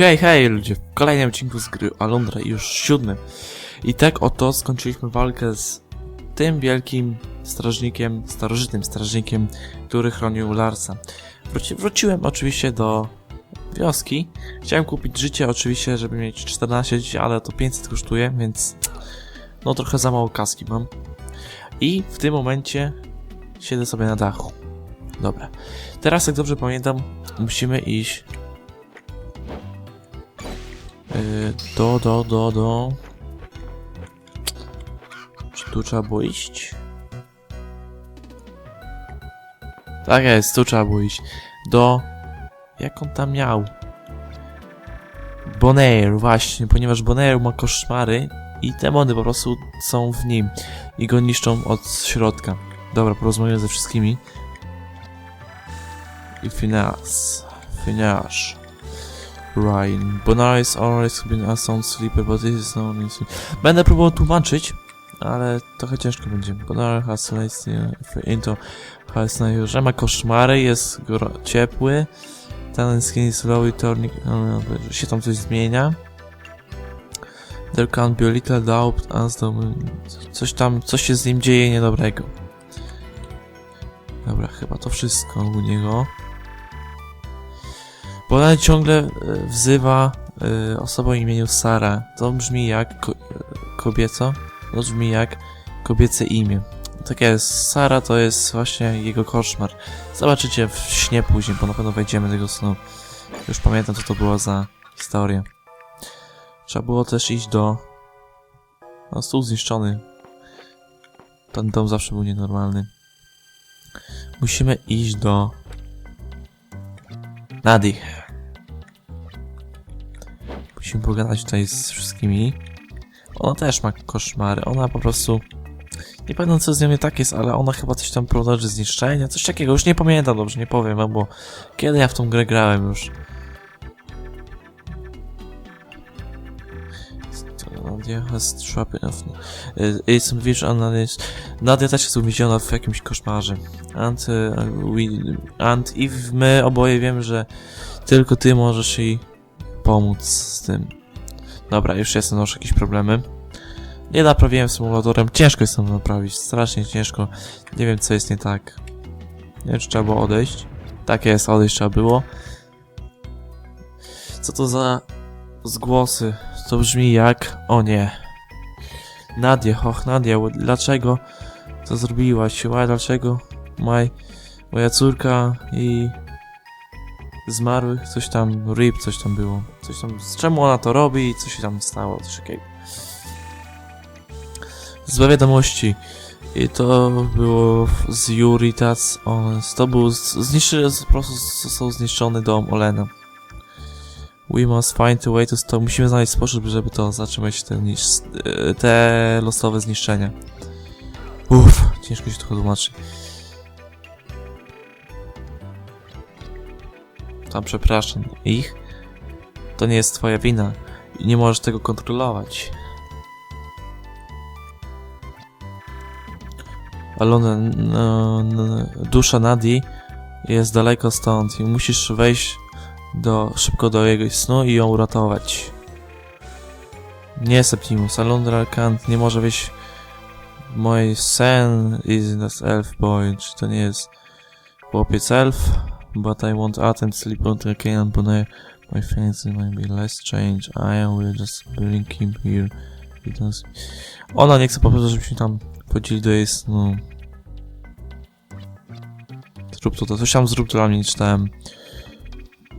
Hej, hej ludzie, w kolejnym odcinku z gry Alundra, już siódmym. I tak oto skończyliśmy walkę z tym wielkim strażnikiem, starożytnym strażnikiem, który chronił Larsa. Wróci, wróciłem oczywiście do wioski. Chciałem kupić życie oczywiście, żeby mieć 14 życia, ale to 500 kosztuje, więc no trochę za mało kaski mam. I w tym momencie siedzę sobie na dachu. Dobra. Teraz, jak dobrze pamiętam, musimy iść do, do, do, do. Czy tu trzeba było iść? Tak jest, tu trzeba było iść. Do... Jak on tam miał? Bonaire, właśnie, ponieważ Bonaire ma koszmary i demony po prostu są w nim i go niszczą od środka. Dobra, porozmawiam ze wszystkimi. I Phineas. Phineas. Ryan. Bonaire is always been a sound sleeper, but this is no. Będę próbował tłumaczyć, ale trochę ciężko będzie. Bonaire has laced into has na że ma koszmary, jest ciepły. Ten skin is slowly turning, no, że się tam coś zmienia. There can be a little doubt as the, coś tam, coś się z nim dzieje niedobrego. Dobra, chyba to wszystko u niego. Bo ciągle e, wzywa e, osobę o imieniu Sara. To brzmi jak ko kobieco. To brzmi jak kobiece imię. Tak jest, Sara to jest właśnie jego koszmar. Zobaczycie w śnie później, bo na pewno wejdziemy do tego snu. Już pamiętam, co to była za historia. Trzeba było też iść do... No, stół zniszczony. Ten dom zawsze był nienormalny. Musimy iść do... Nadi. Musimy pogadać tutaj z wszystkimi. Ona też ma koszmary. Ona po prostu. Nie pamiętam co z nią nie tak jest, ale ona chyba coś tam prowadzi zniszczenia, coś takiego. Już nie pamiętam dobrze, nie powiem bo kiedy ja w tą grę grałem już. Nadia has trouble enough. It's vision analyst. Nadia też jest uwięziona w jakimś koszmarze. And, uh, we, and i my oboje wiemy, że tylko ty możesz jej pomóc z tym. Dobra, już jestem, masz jakieś problemy. Nie naprawiłem symulatorem, ciężko jest tam naprawić, strasznie ciężko. Nie wiem co jest nie tak. Nie wiem czy trzeba było odejść. Tak jest, odejść trzeba było. Co to za zgłosy? To brzmi jak... O nie. Nadia, och Nadia, dlaczego to zrobiłaś? Why, dlaczego? Maj, moja córka i zmarłych, coś tam, RIP, coś tam było. Coś tam, z czemu ona to robi co się tam stało, coś takiego. Złe wiadomości. I to było z Juritas, on, to był, z- zniszczy, po prostu został zniszczony dom Olena. We must find a way to stop. Musimy znaleźć sposób, żeby to zatrzymać te, niż, te losowe zniszczenia. Uff, ciężko się to tłumaczy. Tam przepraszam ich. To nie jest twoja wina i nie możesz tego kontrolować. Ale no, no, dusza Nadi jest daleko stąd i musisz wejść do, szybko do jego snu i ją uratować. Nie Septimus, Alundra Kant nie może wejść Mój sen is this elf boy, czy to nie jest chłopiec elf? But I won't attempt sleep until I can Bonaire. My fancy might be less strange. I will just bring him here. He does... Ona nie chce po prostu, żebyśmy tam chodzili do jej snu. Zrób to, to coś tam zrób dla mnie, nie czytałem.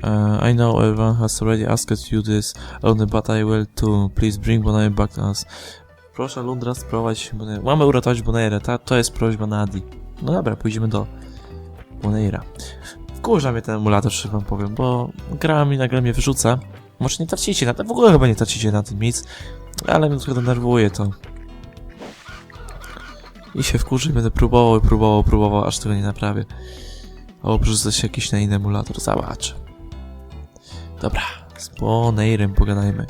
Uh, I know everyone has already asked you this, only but I will too. Please bring Bonaire back to us. Proszę Lundra sprowadź Bonaire. Mamy uratować Bonaire, ta, to jest prośba Nadi. No dobra, pójdziemy do Bonaire'a. Wkurza mnie ten emulator, że wam powiem, bo gra mi nagle mnie wyrzuca. Może nie tracicie na tym, w ogóle chyba nie tracicie na tym nic, ale mnie trochę denerwuje to. I się wkurzy, i będę próbował próbował, próbował, aż tego nie naprawię. O, przerzucę się jakiś na inny emulator, zobaczę. Dobra, z Bonairem pogadajmy.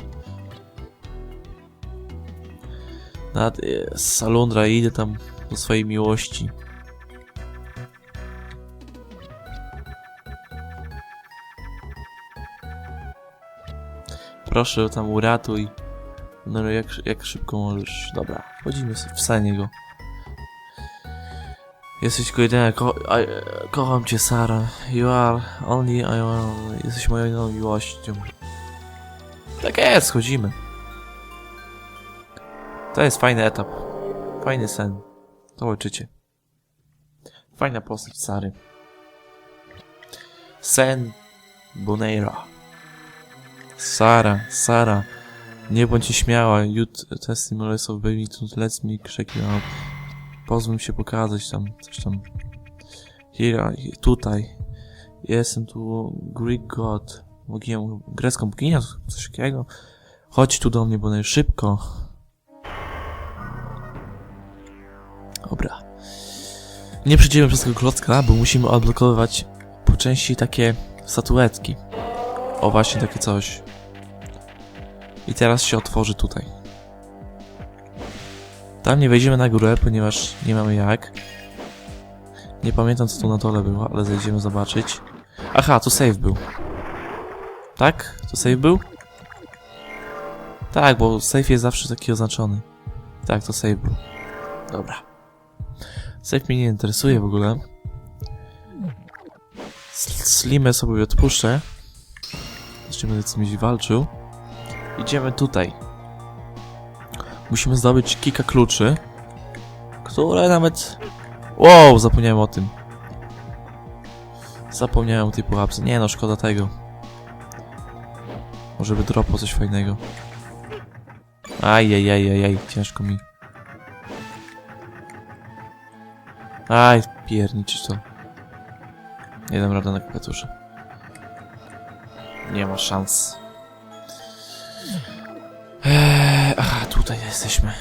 Nad, z Salundra idę tam do swojej miłości. Proszę tam uratuj. No jak, jak szybko możesz. Dobra, wchodzimy w sen go. Jesteś tylko jedyna, ko kocham cię Sara. You are only I want. Jesteś moją jedyną miłością. Tak jest, schodzimy. To jest fajny etap. Fajny sen. Zobaczycie. Fajna postać Sary. Sen Boneira. Sara, Sara. Nie bądź śmiała. You testimonies of baby to let me check you out. Pozwól się pokazać tam, coś tam. Here, tutaj. Jestem tu Greek God. Boginią, grecką boginią, coś takiego. Chodź tu do mnie, bo szybko. Dobra. Nie przejdziemy przez tego klocka, bo musimy odblokowywać po części takie statuetki. O, właśnie takie coś. I teraz się otworzy tutaj. Tam nie wejdziemy na górę, ponieważ nie mamy jak. Nie pamiętam co tu na dole było, ale zejdziemy zobaczyć. Aha, tu save był. Tak? Tu save był? Tak, bo save jest zawsze taki oznaczony. Tak, to save był. Dobra. Save mnie nie interesuje w ogóle. Slimę sobie odpuszczę. Jeszcze będę z kimś walczył. Idziemy tutaj. Musimy zdobyć kilka kluczy, które nawet... Wow, zapomniałem o tym. Zapomniałem o tej pułapce. Nie no, szkoda tego. Może by dropło coś fajnego. Ajajajajaj, ciężko mi. Aj, pierniczyć to. Nie dam rady na klawiaturze. Nie ma szans. Eee, aha, tutaj jesteśmy.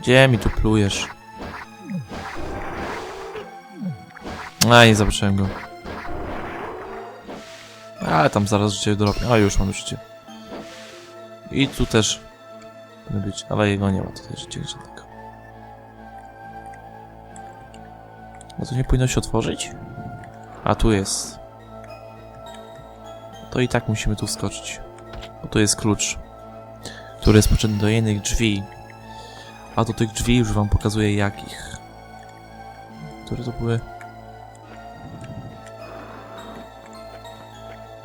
Gdzie mi tu plujesz? A, nie zobaczyłem go. Ale tam zaraz życie dropnie. A, już mam życie. I tu też być, ale jego nie ma tutaj życia żadnego. No to nie powinno się otworzyć? A tu jest. To i tak musimy tu wskoczyć. Bo tu jest klucz, który jest potrzebny do innych drzwi. A do tych drzwi już wam pokazuję jakich. Które to były?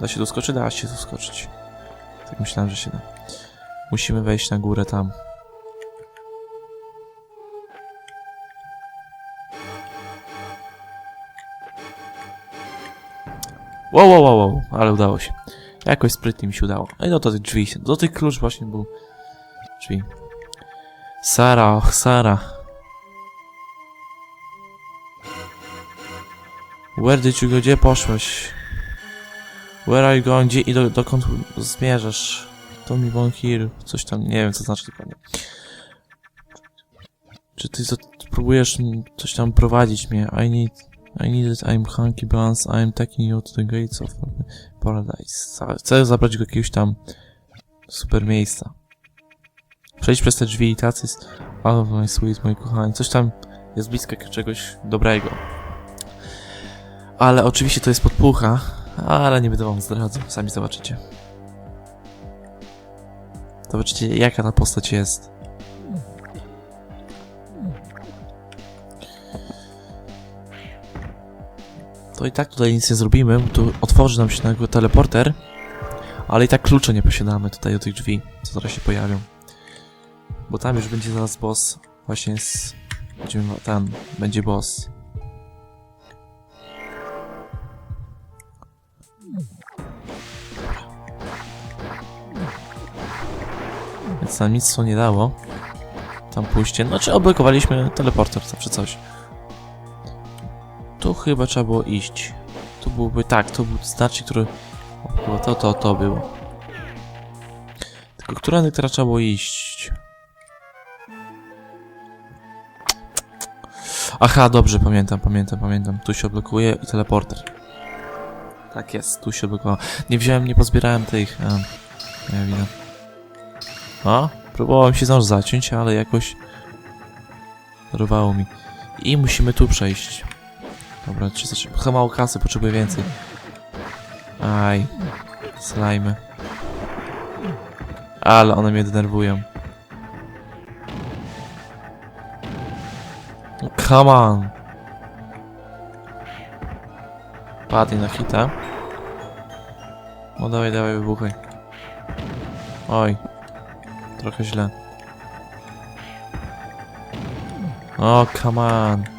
Da się tu skoczyć? Da się tu skoczyć. Tak myślałem, że się da. Musimy wejść na górę tam. Wow, wow, wow, ale udało się. Jakoś sprytnie mi się udało. No i do tych drzwi się, do tych klucz właśnie był drzwi. Sara, och, Sara. Where did you go? Gdzie poszłeś? Where are you going? Gdzie i do, dokąd zmierzasz? To mi won here. Coś tam, nie wiem co znaczy dokładnie. Czy ty próbujesz coś tam prowadzić mnie? I need... I need it, I'm Hunky Balance, I'm taking you to the gates of paradise. Chcę zabrać go jakiegoś tam super miejsca. Przejdź przez te drzwi i tacy jest... Oh my sweet, moi kochani. Coś tam jest blisko czegoś dobrego. Ale oczywiście to jest podpucha, ale nie będę wam zdradzał, sami zobaczycie. Zobaczycie jaka ta postać jest. To i tak tutaj nic nie zrobimy, bo tu otworzy nam się na niego teleporter, ale i tak klucze nie posiadamy tutaj do tych drzwi, co zaraz się pojawią. Bo tam już będzie zaraz boss, właśnie z... Będziemy, tam, będzie boss. Więc nam nic to nie dało. Tam pójście. Znaczy oblokowaliśmy teleporter, zawsze coś. Tu chyba trzeba było iść. Tu byłby tak, to był znacznik, który. O, chyba to, to, to było. Tylko którędy teraz trzeba było iść? Aha, dobrze, pamiętam, pamiętam, pamiętam. Tu się odblokuje i teleporter. Tak jest, tu się odblokowało. Nie wziąłem, nie pozbierałem tych. A, nie widzę. O, próbowałem się znowu zaciąć, ale jakoś dorwało mi. I musimy tu przejść. Dobra, 300, chyba mało kasy, potrzebuję więcej. Aj, slajmy. Ale one mnie denerwują. Come on. Padnie na hita. No dawaj, dawaj, wybuchaj. Oj. Trochę źle. O, come on.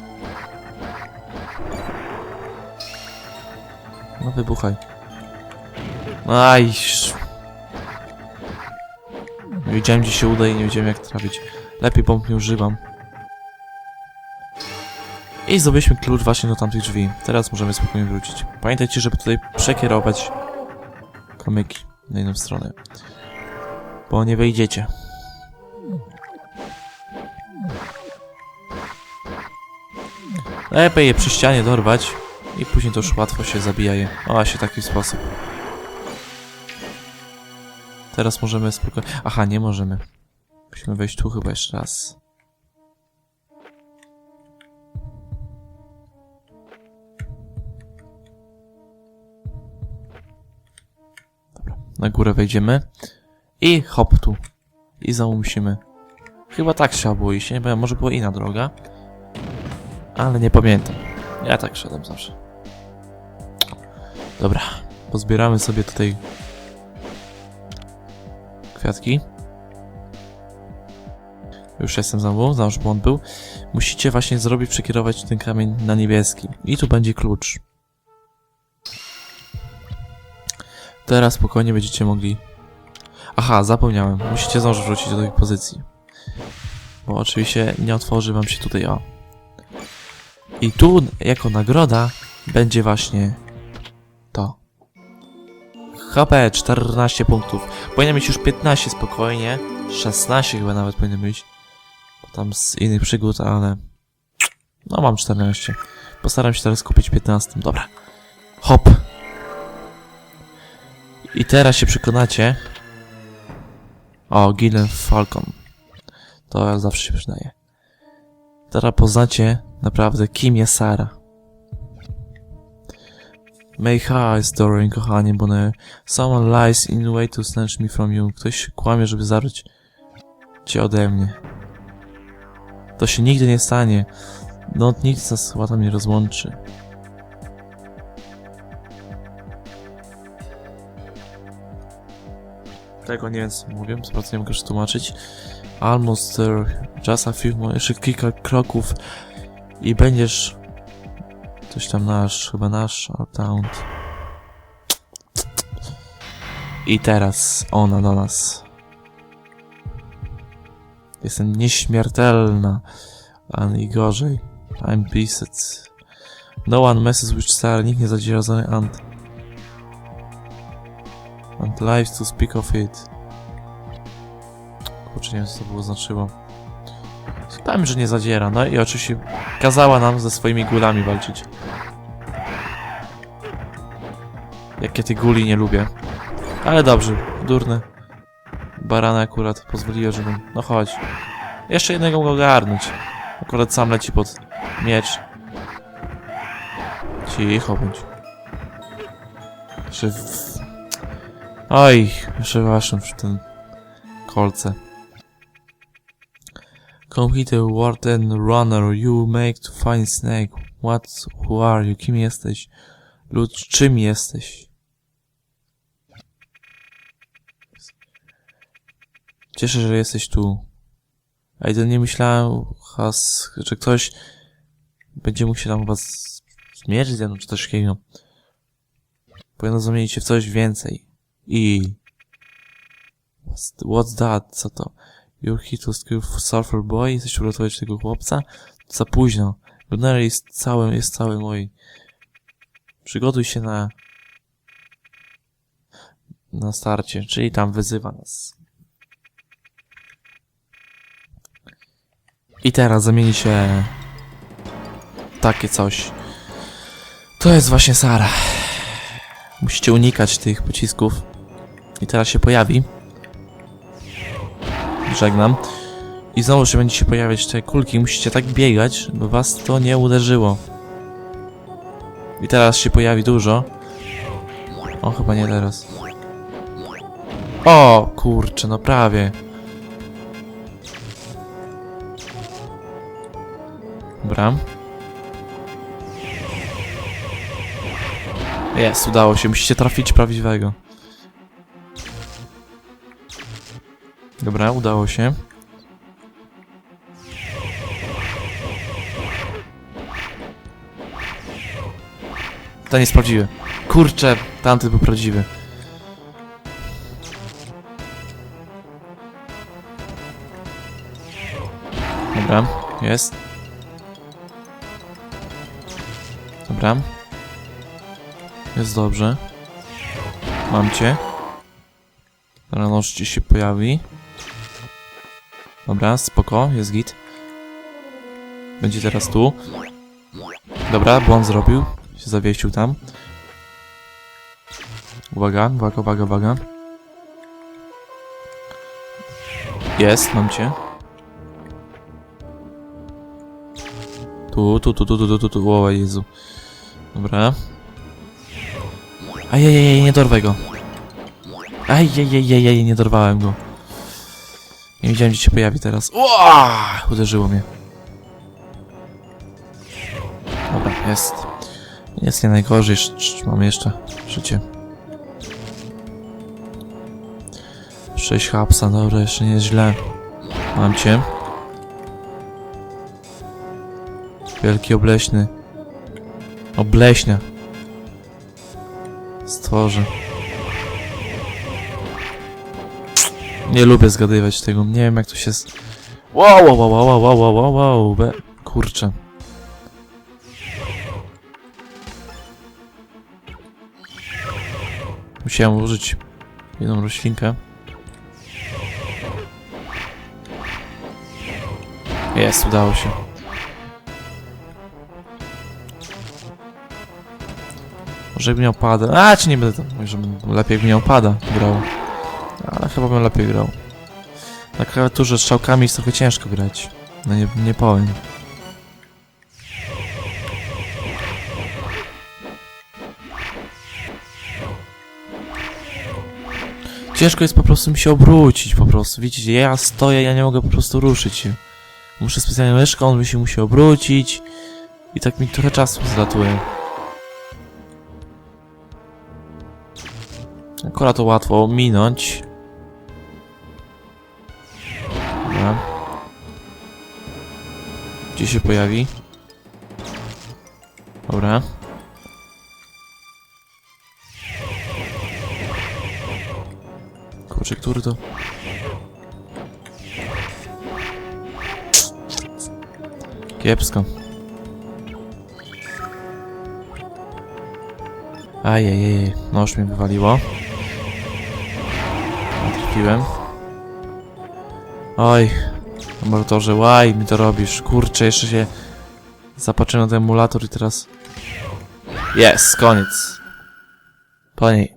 No wybuchaj. Aj. Nie wiedziałem gdzie się uda i nie wiedziałem jak trafić. Lepiej pomp nie używam. I zdobyliśmy klucz właśnie do tamtych drzwi. Teraz możemy spokojnie wrócić. Pamiętajcie, żeby tutaj przekierować kamyki na inną stronę. Bo nie wejdziecie. Lepiej je przy ścianie dorwać i później to już łatwo się zabija je. O, właśnie taki sposób. Teraz możemy spokojnie... Aha, nie możemy. Musimy wejść tu chyba jeszcze raz. Dobra, na górę wejdziemy. I hop tu. I znowu musimy... Chyba tak trzeba było iść, nie? Bo może była inna droga. Ale nie pamiętam. Ja tak szedłem zawsze. Dobra, pozbieramy sobie tutaj kwiatki. Już jestem znowu, znam, błąd był. Musicie właśnie zrobić, przekierować ten kamień na niebieski. I tu będzie klucz. Teraz spokojnie będziecie mogli... Aha, zapomniałem. Musicie zdążyć wrócić do tej pozycji. Bo oczywiście nie otworzy wam się tutaj o. I tu jako nagroda będzie właśnie. HP 14 punktów. Powinien mieć już 15 spokojnie. 16 chyba nawet powinien być. Tam z innych przygód, ale... No mam 14. Postaram się teraz kupić 15. Dobra. Hop. I teraz się przekonacie. O, Gillen Falcon. To zawsze się przydaje. Teraz poznacie naprawdę kim jest Sara. May heart story, kochanie, bo ne... Someone lies in way to snatch me from you. Ktoś kłamie, żeby zabrać cię ode mnie. To się nigdy nie stanie. No, nic nas chyba tam nie rozłączy. Tego nie wiem, co mówię, sprawdzę, nie mogę już tłumaczyć. Almost there, just a few more, jeszcze kilka kroków i będziesz coś tam nasz, chyba nasz, Outbound. I teraz ona do nas. Jestem nieśmiertelna, ani gorzej. I'm beasted. No one messes with Star, nikt nie zadziera za Ant. And lives to speak of it. Kurczę, nie wiem co to było znaczyło. Powiem, że nie zadziera, no i oczywiście kazała nam ze swoimi gulami walczyć. Jakie ty guli nie lubię. Ale dobrze, durne. Barany akurat pozwoliły, żebym... No chodź. Jeszcze jednego mogę ogarnąć. Akurat sam leci pod miecz. Cicho bądź. Jeszcze. Oj, jeszcze waszym w ten kolce. Complete a Warden Runner, you make to find snake. What, who are you? Kim jesteś? Lud, czym jesteś? Cieszę, że jesteś tu. A to nie myślałem, has, że ktoś będzie mógł się tam chyba zmierzyć ze mną, czy coś takiego. Powinno zamienić się w coś więcej. I... What's that? Co to? Kill Surfer Boy? Jesteś uratować tego chłopca? Za późno. Gunnar jest cały, jest cały mój. Przygotuj się na... Na starcie, czyli tam wyzywa nas. I teraz zamieni się... Takie coś. To jest właśnie Sara. Musicie unikać tych pocisków. I teraz się pojawi. Żegnam. I znowu się będziecie pojawiać te kulki. Musicie tak biegać, by was to nie uderzyło. I teraz się pojawi dużo. O, chyba nie teraz. O, kurczę, no prawie. Dobra. Jest, udało się. Musicie trafić prawdziwego. Dobra, udało się. Ten jest prawdziwy. Kurczę, tamten był prawdziwy. Dobra, jest. Dobra. Jest dobrze. Mam cię. Zaraz noż ci się pojawi. Dobra, spoko, jest git. Będzie teraz tu. Dobra, błąd zrobił. Się zawiesił tam. Uwaga, uwaga, uwaga, uwaga. Jest, mam cię. Tu, tu, tu, tu, tu, tu, tu, tu, o Jezu. Dobra. Ajajaj, nie dorwę go. Ajajajajaj, nie dorwałem go. Nie wiedziałem, gdzie się pojawi teraz. Uaa! Uderzyło mnie. Dobra, jest. Jest nie najgorzej, mam jeszcze życie. 6 hapsa, dobra, jeszcze nie jest źle. Mam cię. Wielki obleśny. Obleśnia. Stworzy. Nie lubię zgadywać tego. Nie wiem jak to się... Wow, wow, wow, wow, wow, wow, wow, be... Kurczę. Musiałem użyć jedną roślinkę. Jest, udało się. Może jakby miał pada. A, czy nie będę tam. Może lepiej jakby miał pada grał. Ale chyba bym lepiej grał. Na klawiaturze z strzałkami jest trochę ciężko grać. No nie, nie powiem. Ciężko jest po prostu mi się obrócić po prostu. Widzicie, ja stoję, ja nie mogę po prostu ruszyć się. Muszę specjalnie myszką, on by się musi obrócić. I tak mi trochę czasu zlatuje. Akurat to łatwo minąć. Dobra. Gdzie się pojawi? Dobra. Kurczę, który to? Kiepsko. Ajajej, noż mnie wywaliło. Trafiłem. Oj, emulatorze, łaj mi to robisz. Kurczę, jeszcze się zapatrzyłem na ten emulator i teraz... Jest, koniec. Po niej.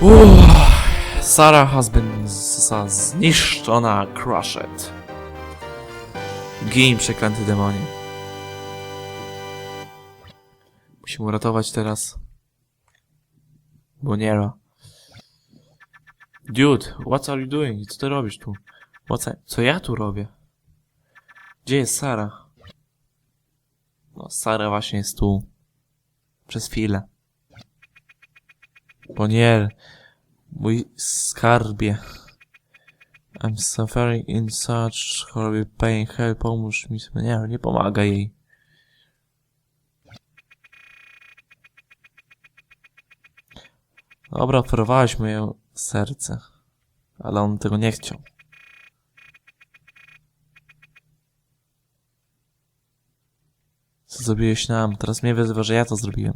Uff, Sarah has been z- zniszczona, crushed. Gin, przeklęty demonie. Musimy uratować teraz Boniera. Dude, what are you doing? Co ty robisz tu? What's. Co ja tu robię? Gdzie jest Sara? No, Sara właśnie jest tu. Przez chwilę. Bonier, mój skarbie. I'm suffering in such horrible pain. Help, pomóż mi. Nie, nie pomaga jej. Dobra, oferowałeś moje serce. Ale on tego nie chciał. Co zrobiłeś nam? Teraz mnie wyzywa, że ja to zrobiłem.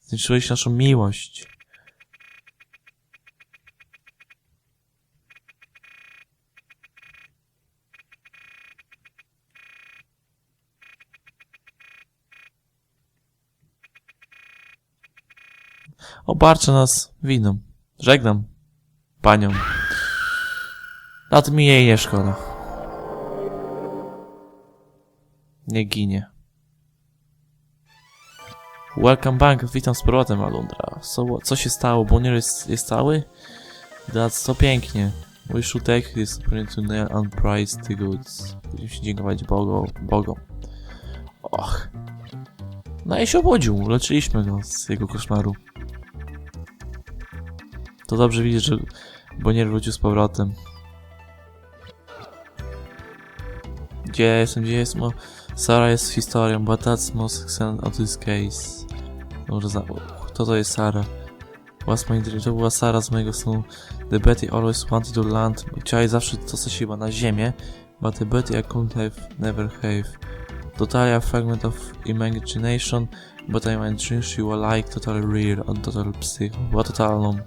Zniszczyłeś naszą miłość. Obarczę nas winą. Żegnam panią. Nad mi jej nie szkoda. Nie ginie. Welcome back, witam z powrotem, Alundra. So, co się stało? Bonier jest, jest cały? That's to pięknie. Should take this to nail and price the goods. Będziemy się dziękować Bogu. Och. No i się obudził, leczyliśmy go z jego koszmaru. To dobrze widzieć, że Bonier wrócił z powrotem. Gdzie jestem, gdzie jestem? Sara jest historią, but that's most excellent of this case. Dobrze, za... Kto to jest Sara? What's my dream? To była Sara z mojego snu. The Betty always wanted to land. Chciała zawsze dostać chyba na ziemię, but the Betty I couldn't have, never have. Totally a fragment of imagination, but I my dream she was like total real and total psycho. Była totalną,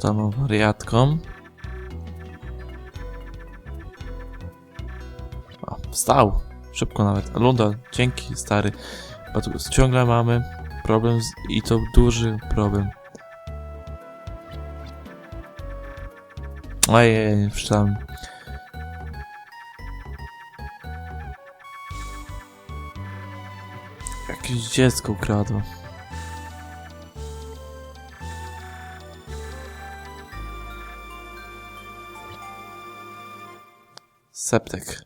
totalną wariatką. O, wstał. Szybko nawet. Lunda, dzięki stary. Bo ciągle mamy problem z, i to duży problem. Ojej, nie przeczytałem. Jakieś dziecko ukradło. Septek.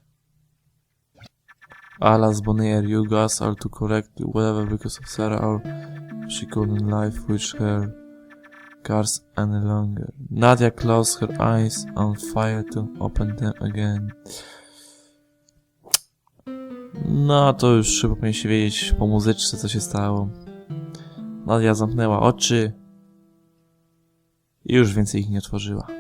Alas Bonnier, you guys are to correct whatever because of Sarah or she couldn't live with her cars any longer. Nadia closed her eyes on fire to open them again. No, to już chyba powinien się wiedzieć po muzyczce, co się stało. Nadia zamknęła oczy i już więcej ich nie otworzyła.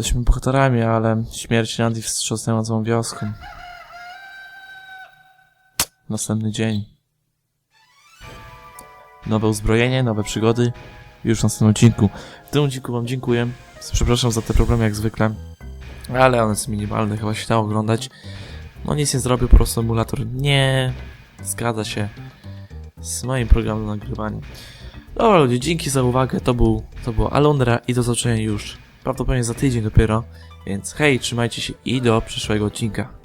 Jesteśmy bohaterami, ale śmierć Nadi wstrząsnęła całą wioską. Następny dzień. Nowe uzbrojenie, nowe przygody. Już w następnym odcinku. W tym odcinku wam dziękuję. Przepraszam za te problemy jak zwykle. Ale one są minimalne, chyba się dało oglądać. No nic nie zrobił, po prostu emulator nie zgadza się z moim programem nagrywania. Dobra ludzie, dzięki za uwagę. To był, to było Alondra i do zobaczenia już prawdopodobnie za tydzień dopiero. Więc hej, trzymajcie się i do przyszłego odcinka.